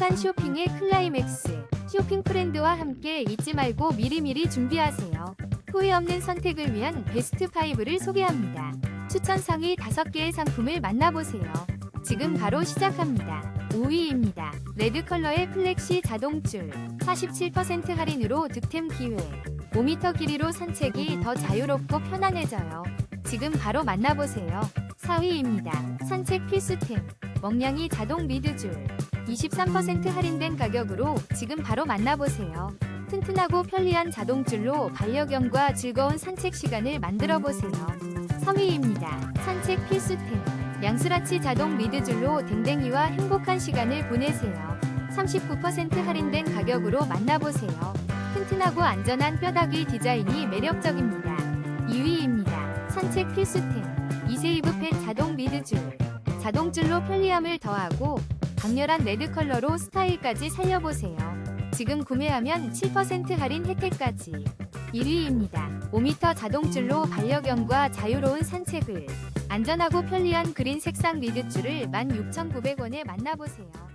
행복한 쇼핑의 클라이맥스. 쇼핑 프렌드와 함께 잊지 말고 미리미리 준비하세요. 후회 없는 선택을 위한 베스트 5를 소개합니다. 추천 상위 5개의 상품을 만나보세요. 지금 바로 시작합니다. 5위입니다. 레드 컬러의 플렉시 자동줄 47% 할인으로 득템 기회 5m 길이로 산책이 더 자유롭고 편안해져요. 지금 바로 만나보세요. 4위입니다. 산책 필수템 먹냥이 자동 리드줄 23% 할인된 가격으로 지금 바로 만나보세요. 튼튼하고 편리한 자동줄로 반려견과 즐거운 산책 시간을 만들어 보세요. 3위입니다. 산책 필수템 양스라치 자동 리드줄로 댕댕이와 행복한 시간을 보내세요. 39% 할인된 가격으로 만나보세요. 튼튼하고 안전한 뼈다귀 디자인이 매력적입니다. 2위입니다. 산책 필수템 이세이브 펫 자동 리드줄 자동줄로 편리함을 더하고 강렬한 레드 컬러로 스타일까지 살려보세요. 지금 구매하면 7% 할인 혜택까지 1위입니다. 5m 자동줄로 반려견과 자유로운 산책을 안전하고 편리한 그린 색상 리드줄을 16,900원에 만나보세요.